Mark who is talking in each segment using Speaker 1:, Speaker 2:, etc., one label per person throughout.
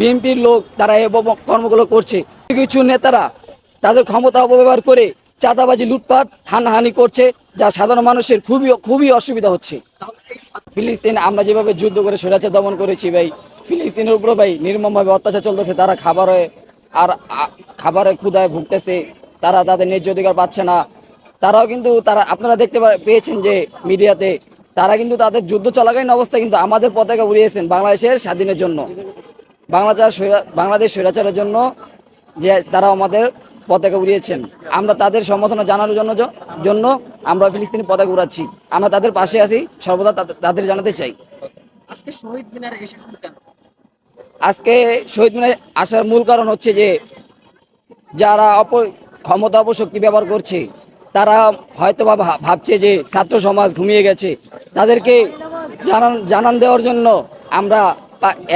Speaker 1: বিএনপির লোক তারা এই কর্মগুলো করছে। কিছু নেতারা তাদের ক্ষমতা অপব্যবহার করে চাঁদাবাজি, লুটপাট, হানাহানি করছে, যা সাধারণ মানুষের খুবই খুবই অসুবিধা হচ্ছে। ফিলিস্তিন, আমরা যেভাবে যুদ্ধ করে স্বৈরাচার দমন করেছি ভাই, ফিলিস্তিনের উপরে ভাই নির্মমভাবে অত্যাচার চলতেছে, তারা খাবারে আর খাবারে ক্ষুদায় ভুগতেছে, তারা তাদের ন্যায্য অধিকার পাচ্ছে না। তারাও কিন্তু, তারা, আপনারা দেখতে পেয়েছেন যে মিডিয়াতে, তারা কিন্তু তাদের যুদ্ধ চলাকালীন অবস্থায় কিন্তু আমাদের পতাকা উড়িয়েছেন বাংলাদেশের স্বাধীনের জন্য। বাংলাদেশ বাংলাদেশ স্বৈরাচারের জন্য যে তারা আমাদের পতাকা উড়িয়েছেন। আমরা তাদের সমর্থন জানানোর জন্য জন্য আমরা ফিলিস্তিনি পতাকা উড়াচ্ছি। আমরা তাদের পাশে আছি সর্বদা তাদের- জানাতে চাই।
Speaker 2: আজকে শহীদ মিনারে এসেছেন কেন?
Speaker 1: আজকে শহীদ মিনারে আসার মূল কারণ হচ্ছে যে যারা অপ ক্ষমতা অপশক্তি ব্যবহার করছে তারা হয়তো ভাবছে যে ছাত্র সমাজ ঘুমিয়ে গেছে। তাদেরকে জানান জানান দেওয়ার জন্য আমরা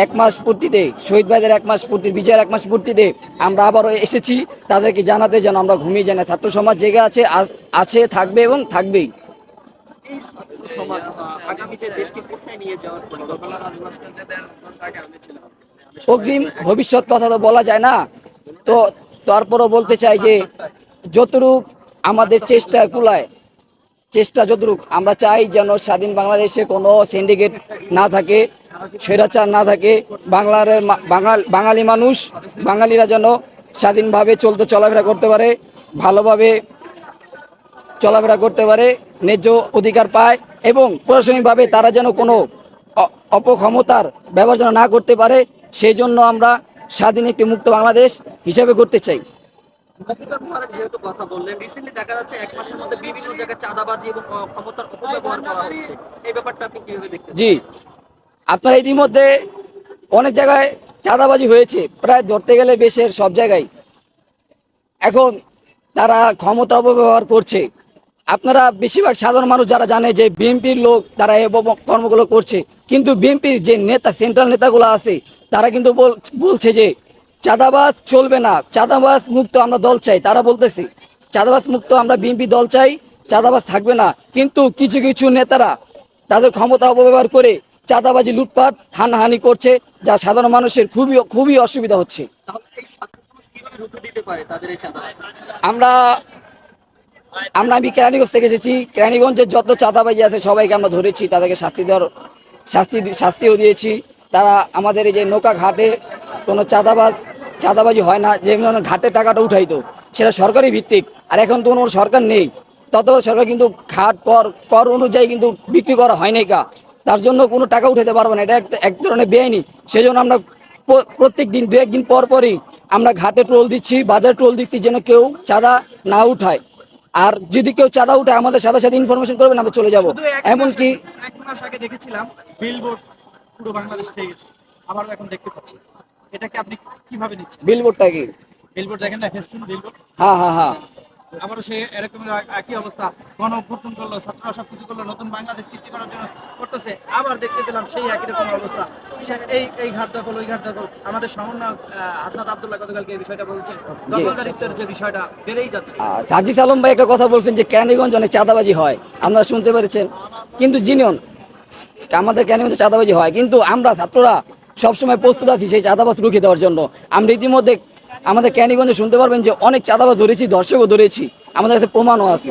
Speaker 1: এক মাস পূর্তিতে, শহীদ ভাইদের এক মাস পূর্তি বিজয়ের এক মাস পূর্তিতে আমরা আবারও এসেছি। তাদেরকে জানাতে যেন আমরা ঘুমিয়ে না। ছাত্র সমাজ জেগে আছে আছে, থাকবে এবং থাকবেই। অগ্রিম ভবিষ্যৎ কথা তো বলা যায় না। তো তারপরও বলতে চাই যে, যতটুক আমাদের চেষ্টা কুলায়, চেষ্টা যতটুক, আমরা চাই যেন স্বাধীন বাংলাদেশে কোনো সিন্ডিকেট না থাকে। স্বৈরাচার না থাকে। বাংলার বাঙাল মানুষ, বাঙালিরা যেন স্বাধীনভাবে চলতে চলাফেরা করতে পারে, ভালোভাবে চলাফেরা করতে পারে, ন্যায্য অধিকার পায় এবং প্রশাসনিকভাবে তারা যেন কোনো অপক্ষমতার ব্যবহার যেন না করতে পারে সেই জন্য আমরা স্বাধীন একটি মুক্ত বাংলাদেশ হিসেবে করতে চাই। জি। আপনার ইতিমধ্যে অনেক জায়গায় চাঁদাবাজি হয়েছে, প্রায় ধরতে গেলে বেশের সব জায়গায়। এখন তারা ক্ষমতা অপব্যবহার করছে। আপনারা বেশিরভাগ সাধারণ মানুষ যারা জানে যে বিএনপির লোক তারা অপ- কর্মগুলো করছে, কিন্তু বিএনপির যে নেতা, সেন্ট্রাল নেতাগুলো আছে, তারা কিন্তু বলছে যে চাঁদাবাজ চলবে না, চাঁদাবাজ মুক্ত আমরা দল চাই, তারা বলতেছে। চাঁদাবাজ মুক্ত আমরা বিএনপি দল চাই, চাঁদাবাজ থাকবে না। কিন্তু কিছু কিছু নেতারা তাদের ক্ষমতা অপব্যবহার করে চাঁদাবাজি লুটপাট হানাহানি করছে যা সাধারণ মানুষের খুবই খুবই অসুবিধা হচ্ছে। আমরা আমরা আমি কেরানীগঞ্জ থেকে এসেছি। কেরানীগঞ্জের যত চাঁদাবাজি আছে সবাইকে আমরা ধরেছি তাদেরকে শাস্তি দেওয়ার শাস্তি শাস্তিও দিয়েছি। তারা আমাদের এই যে নৌকা ঘাটে কোনো চাঁদাবাজ চাঁদাবাজি হয় না যেমন ঘাটের টাকাটা উঠাইতো সেটা সরকারি ভিত্তিক আর এখন তো কোনো সরকার নেই। তত সরকার কিন্তু ঘাট কর কর অনুযায়ী কিন্তু বিক্রি করা হয় নাই কা তার জন্য কোনো টাকা উঠাতে পারব না। এটা এক এক ধরনের বেআইনি। সেই জন্য আমরা প্রত্যেক দিন দু একদিন পর পরই আমরা ঘাটে টোল দিচ্ছি বাজারে টোল দিচ্ছি যেন কেউ চাঁদা না উঠায়। আর যদি কেউ চাঁদা উঠায় আমাদের সাথে সাথে ইনফরমেশন করবেন আমরা চলে যাব। এমনকি
Speaker 3: মাস- এক মাস আগে দেখেছিলাম বিলবোর্ড পুরো বাংলাদেশ ছেয়ে গেছে। আবারও এখন দেখতে পাচ্ছি। এটাকে আপনি কীভাবে নিচ্ছেন?
Speaker 1: বিলবোর্ডটা কি?
Speaker 3: বিলবোর্ড দেখেন না ফেস্টুন বিলবোর্ড
Speaker 1: হ্যাঁ হ্যাঁ হ্যাঁ।
Speaker 3: আবারও সে এরকম একই অবস্থা। গণ অভ্যর্থন করল ছাত্ররা সবকিছু করল নতুন বাংলাদেশ সৃষ্টি করার জন্য করতেছে। আবার দেখতে পেলাম সেই একই রকম অবস্থা। এই এই ঘাট দখল ওই ঘাট দখল আমাদের সমন্বয় হাসনাত আবদুল্লাহ গতকালকে এই বিষয়টা বলছেন। দখলদারিত্বের যে বিষয়টা বেড়েই যাচ্ছে।
Speaker 1: সার্জিস আলম ভাই একটা কথা বলছেন যে ক্যানিগঞ্জ অনেক চাঁদাবাজি হয়। আপনারা শুনতে পেরেছেন। কিন্তু জিনিয়ন আমাদের ক্যানিগঞ্জে চাঁদাবাজি হয়। কিন্তু আমরা ছাত্ররা সবসময় প্রস্তুত আছি সেই চাঁদাবাজ রুখে দেওয়ার জন্য। আমরা ইতিমধ্যে আমাদের ক্যানিগঞ্জে শুনতে পারবেন যে অনেক চাঁদাবাজ ধরেছি দর্শকও ধরেছি। আমাদের কাছে প্রমাণও আছে।